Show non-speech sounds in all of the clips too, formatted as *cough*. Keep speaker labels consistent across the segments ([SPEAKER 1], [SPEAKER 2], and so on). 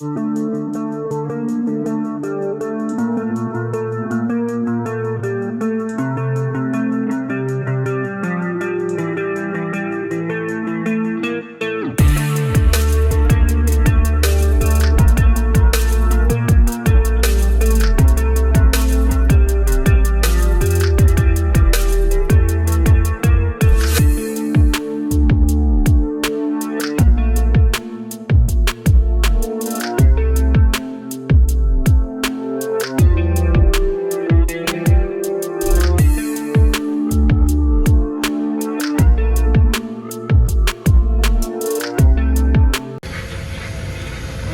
[SPEAKER 1] Música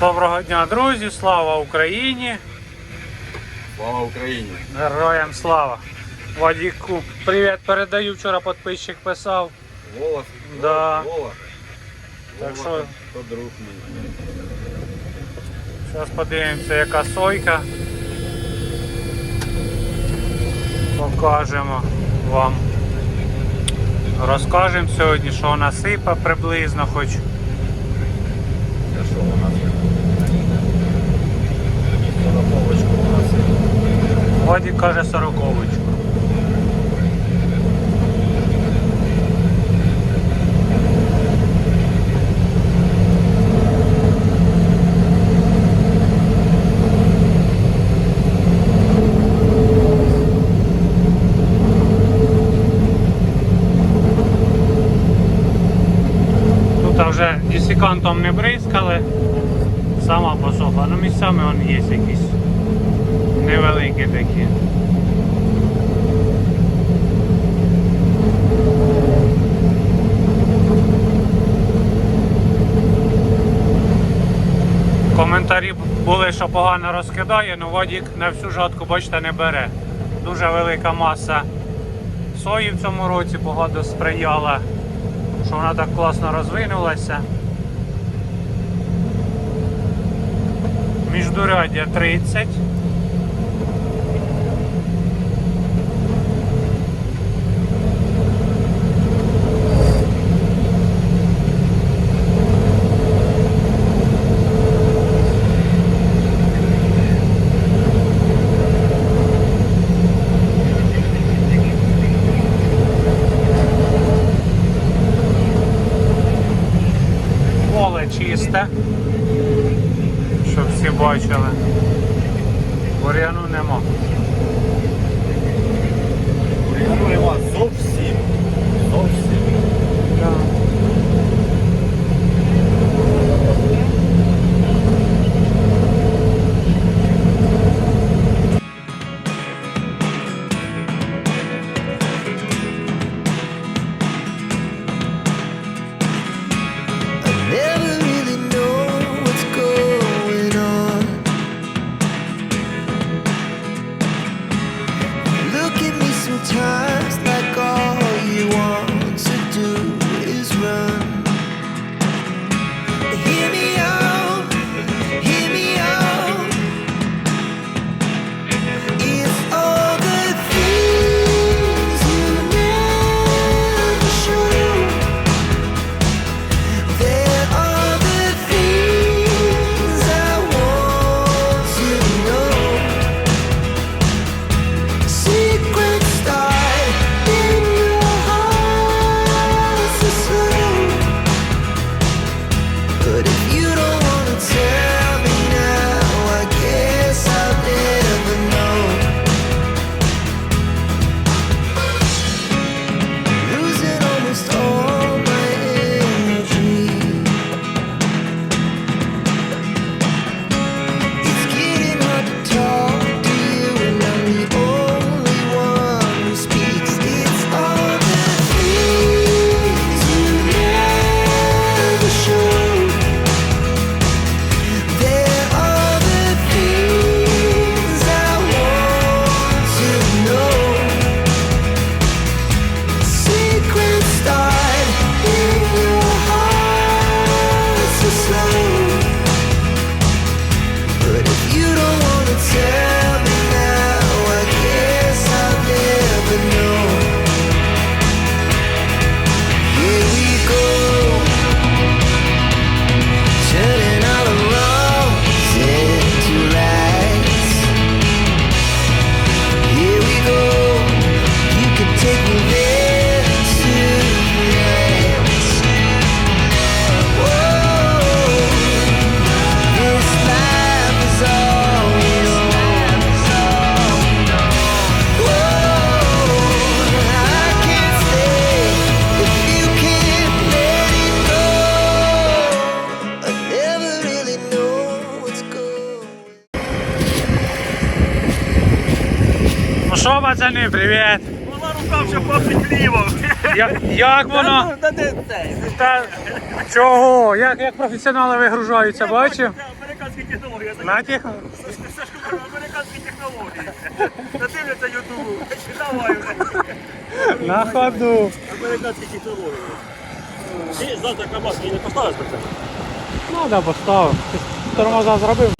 [SPEAKER 1] Доброго дня, друзі! Слава Україні!
[SPEAKER 2] Слава Україні!
[SPEAKER 1] Героям слава! Вадіку, привіт передаю. Вчора підписчик писав.
[SPEAKER 2] Вова,
[SPEAKER 1] Да.
[SPEAKER 2] Вова.
[SPEAKER 1] Так що-
[SPEAKER 2] то друг мій.
[SPEAKER 1] Зараз подивимося, яка сойка. Покажемо вам. Розкажемо сьогодні, що вона сипа приблизно хоч.
[SPEAKER 2] Що нас? Сороковочку у нас.
[SPEAKER 1] Вадік каже сороковочку. Вже десикантом не бризкали, сама посоха. Ну місцями вон є якісь невеликі такі. Коментарі були, що погано розкидає, але водік на всю жатку, бачите, не бере. Дуже велика маса сої в цьому році погода сприяла, що вона так класно розвинулася. Міждуряддя 30. Я, як воно?
[SPEAKER 2] Та де цей?
[SPEAKER 1] Та, чого? Як, як професіонали вигружаються, бачив?
[SPEAKER 2] Американські технології.
[SPEAKER 1] На тих?
[SPEAKER 2] Американські технології. Та дивляться ютубу. Давай вже.
[SPEAKER 1] На ходу.
[SPEAKER 2] Американські технології. Ти завтра кабаски не поставиш про це?
[SPEAKER 1] Ну, да, поставив. Тормоза зробив.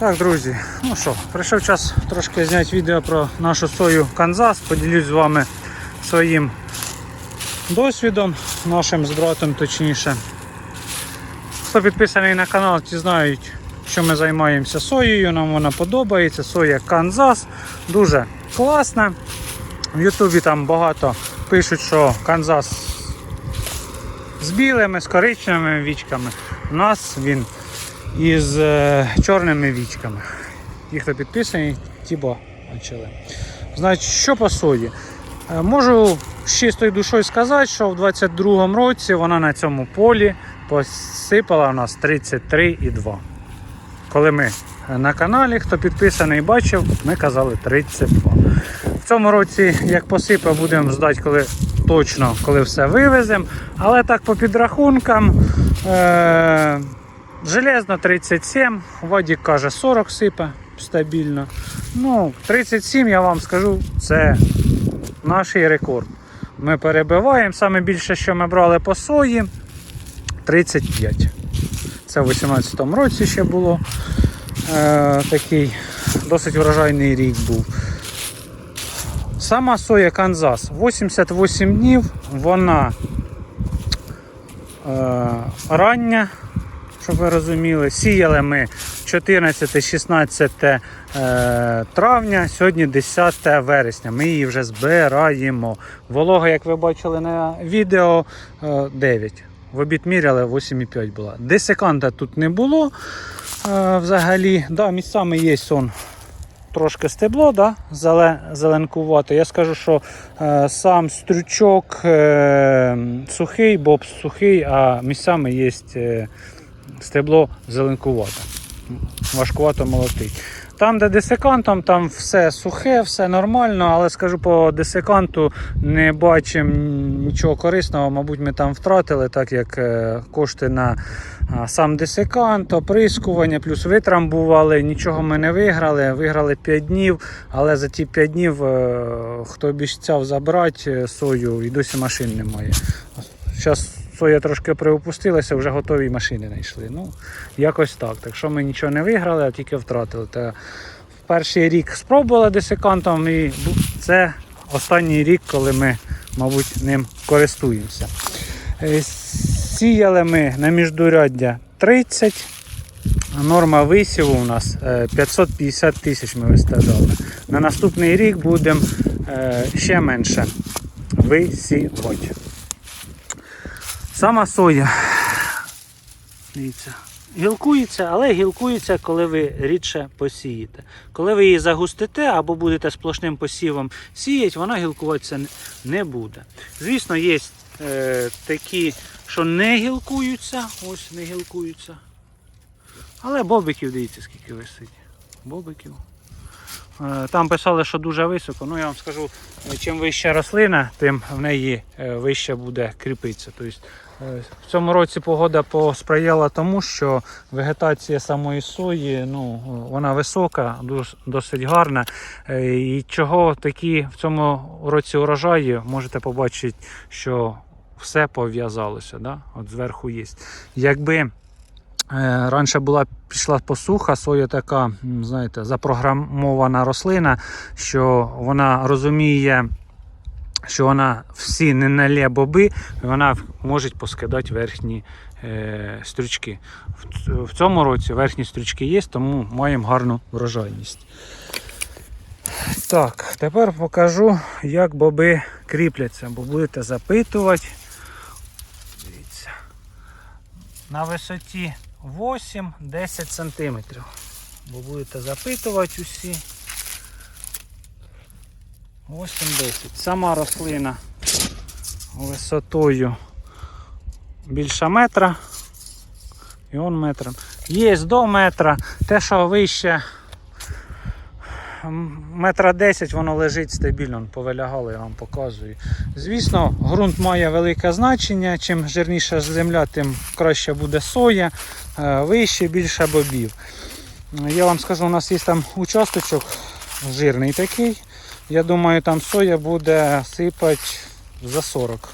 [SPEAKER 1] Так, друзі, ну що, прийшов час трошки зняти відео про нашу сою Канзас. Поділюсь з вами своїм досвідом, нашим з точніше. Хто підписаний на канал, ті знають, що ми займаємося соєю. Нам вона подобається. Соя Канзас. Дуже класна. В Ютубі там багато пишуть, що Канзас з білими, з коричневими вічками. У нас він із е, чорними вічками. Ті, хто підписаний, ті бачили. Значить, що по сої? Е, Можу з чистою душою сказати, що в 22-му році вона на цьому полі посипала у нас 33,2. Коли ми на каналі, хто підписаний бачив, ми казали 32. В цьому році, як посипа, будемо ждати, коли точно, коли все вивеземо. Але так по підрахункам. Е- железно 37, Вадік каже 40 сипе стабільно. Ну, 37, я вам скажу, це наш рекорд. Ми перебиваємо. Саме більше, що ми брали по сої, 35. Це в 2018 році ще було е, такий досить врожайний рік був. Сама соя Канзас 88 днів, вона е, рання, щоб ви розуміли. Сіяли ми 14-16 е, травня, сьогодні 10 вересня. Ми її вже збираємо. Волога, як ви бачили на відео, е, 9. В обід міряли 8,5 була. Десиканта тут не було е, взагалі. Да, місцями є сон. Трошки стебло, да? зеле, зеленкувато. Я скажу, що е, сам стрючок е, сухий, боб сухий, а місцями є е, стебло зеленкувато. Важкувато молотить. Там, де десикантом, там все сухе, все нормально, але скажу по десиканту не бачимо нічого корисного. Мабуть, ми там втратили, так як е, кошти на сам десикант, оприскування, плюс витрамбували. Нічого ми не виграли. Виграли 5 днів, але за ті 5 днів е, хто обіцяв забрати е, сою, і досі машин немає. Зараз соя трошки приопустилася, вже готові машини знайшли. Ну, якось так. Так що ми нічого не виграли, а тільки втратили. Та перший рік спробували десикантом, і це останній рік, коли ми, мабуть, ним користуємося. Е, Сіяли ми на міждуряддя 30. а Норма висіву у нас е, 550 тисяч ми виставляли. На наступний рік будемо е, ще менше висівати. Сама соя. Дивіться. Гілкується, але гілкується, коли ви рідше посієте. Коли ви її загустите або будете сплошним посівом сіяти, вона гілкуватися не- буде. Звісно, є е, такі, що не гілкуються. Ось не гілкуються. Але бобиків, дивіться, скільки висить. Бобиків. Е, Там писали, що дуже високо. Ну я вам скажу, чим вища рослина, тим в неї е, вище буде кріпитися. Тобто, в цьому році погода посприяла тому, що вегетація самої сої ну, вона висока, досить гарна. Е, І чого такі в цьому році урожаї, можете побачити, що все пов'язалося. Да? От зверху є. Якби Е, Раніше була пішла посуха, соя така, знаєте, запрограмована рослина, що вона розуміє, що вона всі не налє боби, і вона може поскидати верхні е, стрючки. В, в цьому році верхні стрючки є, тому маємо гарну врожайність. Так, тепер покажу, як боби кріпляться, бо будете запитувати. Дивіться на висоті 8-10 см. Бо будете запитувати усі. 8-10. Сама рослина висотою більше метра. І он метром. Є до метра. Те, що вище метра 10 воно лежить стабільно, повилягало, я вам показую. Звісно, ґрунт має велике значення. Чим жирніша земля, тим краще буде соя, е, вище, більше бобів. Я вам скажу, у нас є там участочок жирний такий. Я думаю, там соя буде сипати за 40.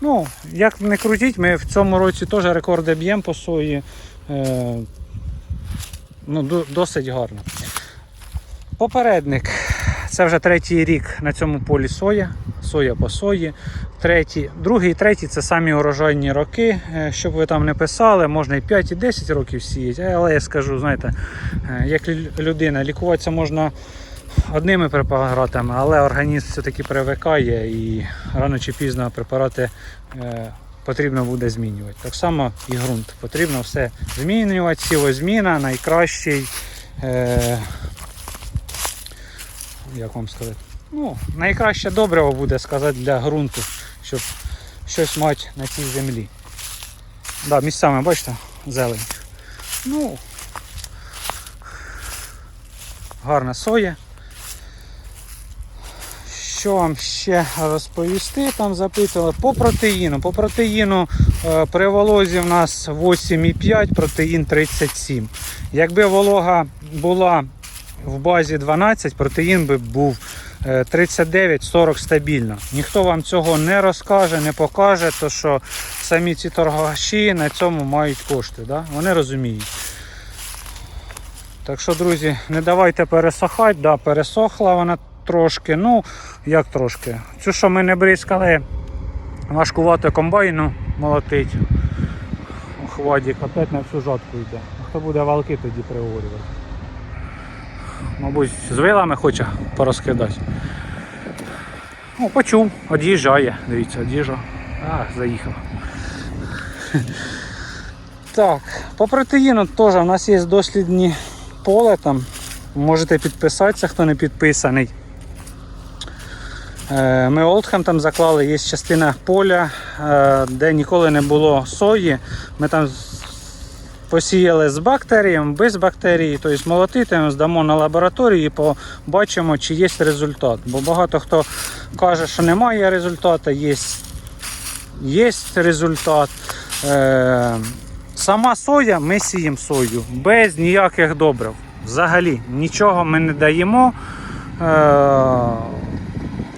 [SPEAKER 1] Ну, як не крутіть, ми в цьому році теж рекорди б'ємо по сої. Е, ну, досить гарно. Попередник. Це вже третій рік на цьому полі соя. Соя по сої. Третій, другий третій це самі урожайні роки. Е, Щоб ви там не писали, можна і 5, і 10 років сіяти. Але я скажу, знаєте, е, як людина, лікуватися можна одними препаратами, але організм все-таки привикає і рано чи пізно препарати е, потрібно буде змінювати. Так само і ґрунт. Потрібно все змінювати. Сівозміна найкращий. Е, як вам сказати? Ну, найкраще добриво буде сказати для ґрунту, щоб щось мати на цій землі. Да, місцями, бачите, зелень. Ну, гарна соя. Що вам ще розповісти? Там запитували по протеїну. По протеїну е, при волозі в нас 8,5, протеїн 37. Якби волога була в базі 12, протеїн би був е, 39-40 стабільно. Ніхто вам цього не розкаже, не покаже, то що самі ці торгаші на цьому мають кошти. Да? Вони розуміють. Так що, друзі, не давайте пересохати. Да, пересохла вона трошки. Ну, як трошки. Цю, що ми не бризкали, важкувато комбайну молотить. Хвадік, опять на всю жатку йде. Хто буде валки тоді приорювати? Мабуть, з вилами хоче порозкидати. О, почув, од'їжджає. Дивіться, од'їжджав. А, заїхав. *laughs* Так, по протеїну теж у нас є дослідні поле там. Можете підписатися, хто не підписаний. Е, Ми Олдхем там заклали, є частина поля, е, де ніколи не було сої. Ми там посіяли з бактерієм, без бактерії, тобто молотитимемо, здамо на лабораторію і побачимо, чи є результат. Бо багато хто каже, що немає результату, є, є результат. Е, Сама соя, ми сіємо сою без ніяких добрив. Взагалі нічого ми не даємо.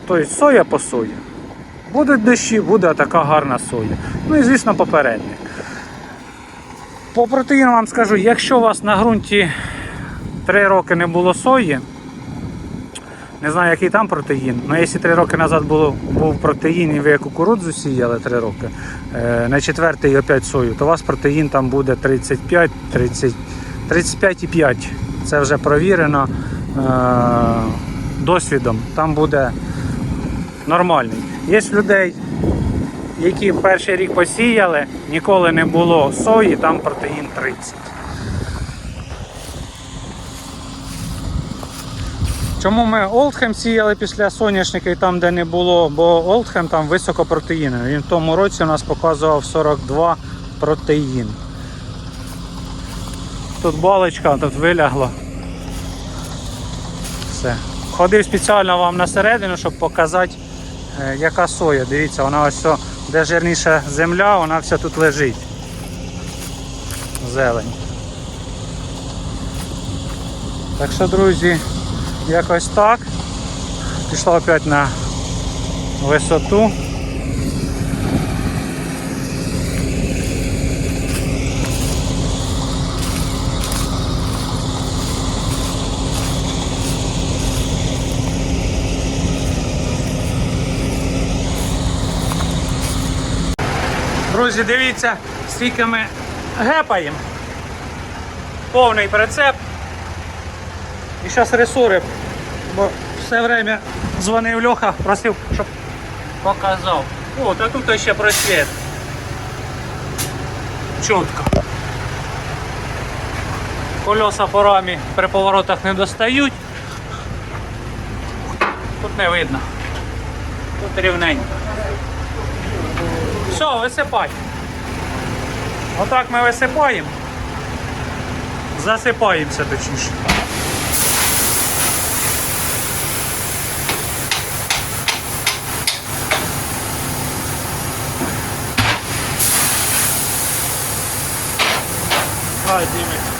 [SPEAKER 1] Тобто соя по сої. Будуть дощі, буде така гарна соя. Ну і звісно попередник. По протеїну вам скажу, якщо у вас на ґрунті 3 роки не було сої, не знаю, який там протеїн, але якщо 3 роки назад було, був протеїн і ви кукурудзу сіяли 3 роки, е, на четвертий опять сою, то у вас протеїн там буде 35, 30, 35,5. Це вже провірено е, досвідом. Там буде нормальний. Є людей, які перший рік посіяли, ніколи не було сої, там протеїн 30. Чому ми Олдхем сіяли після соняшника і там, де не було, бо Олдхем там високопротеїновий. Він в тому році у нас показував 42 протеїн. Тут балочка, тут вилягло. Все. Ходив спеціально вам на середину, щоб показати, яка соя. Дивіться, вона ось, все, де жирніша земля, вона вся тут лежить. Зелень. Так що, друзі, якось так. Пішла опять на висоту. Друзі, дивіться, скільки ми гепаємо. Повний прицеп. І зараз ресори, бо все время дзвонив Льоха, просив, щоб показав. О, та тут ще просвіт. Чітко. Колеса по рамі при поворотах не достають. Тут не видно. Тут рівненько. Все, висипай. Отак ми висипаємо, засипаємося точніше. Hi, Jimmy.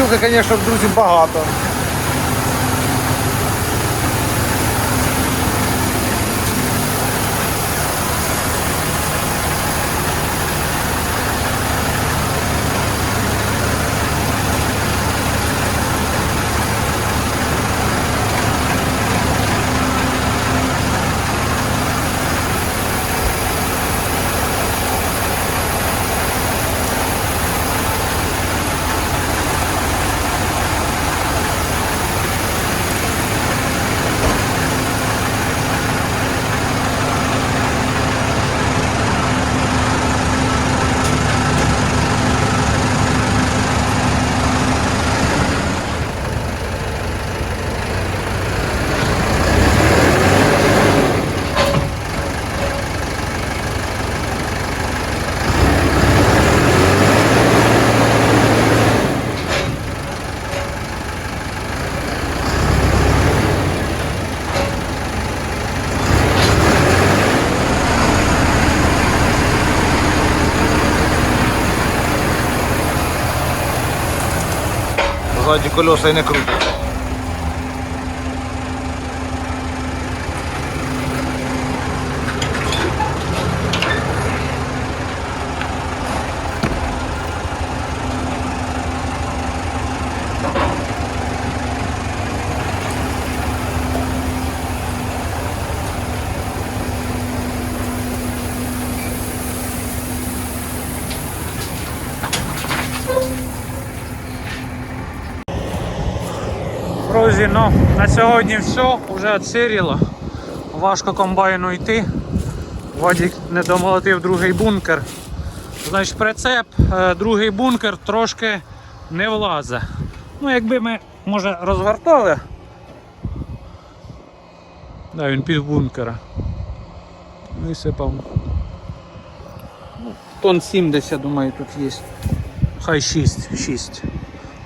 [SPEAKER 3] Пилюки, звісно, друзі, багато. Ззаді колеса і не крутяться.
[SPEAKER 1] Друзі, ну на сьогодні все, вже відсиріло. Важко комбайну йти. Вадік не домолотив другий бункер. Значить, прицеп, е, другий бункер трошки не влазить. Ну, якби ми, може, розвертали. Да, він пів бункера. Висипав. Ну, Тон 70, думаю, тут є. Хай 6, 6.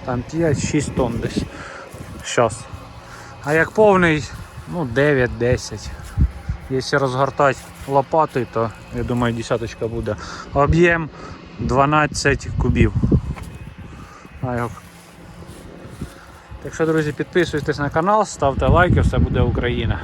[SPEAKER 1] Там 5-6 тонн десь. Щас. А як повний, ну 9-10. Якщо розгортати лопатою, то я думаю десяточка буде. Об'єм 12 кубів. Так що, друзі, підписуйтесь на канал, ставте лайки, все буде Україна.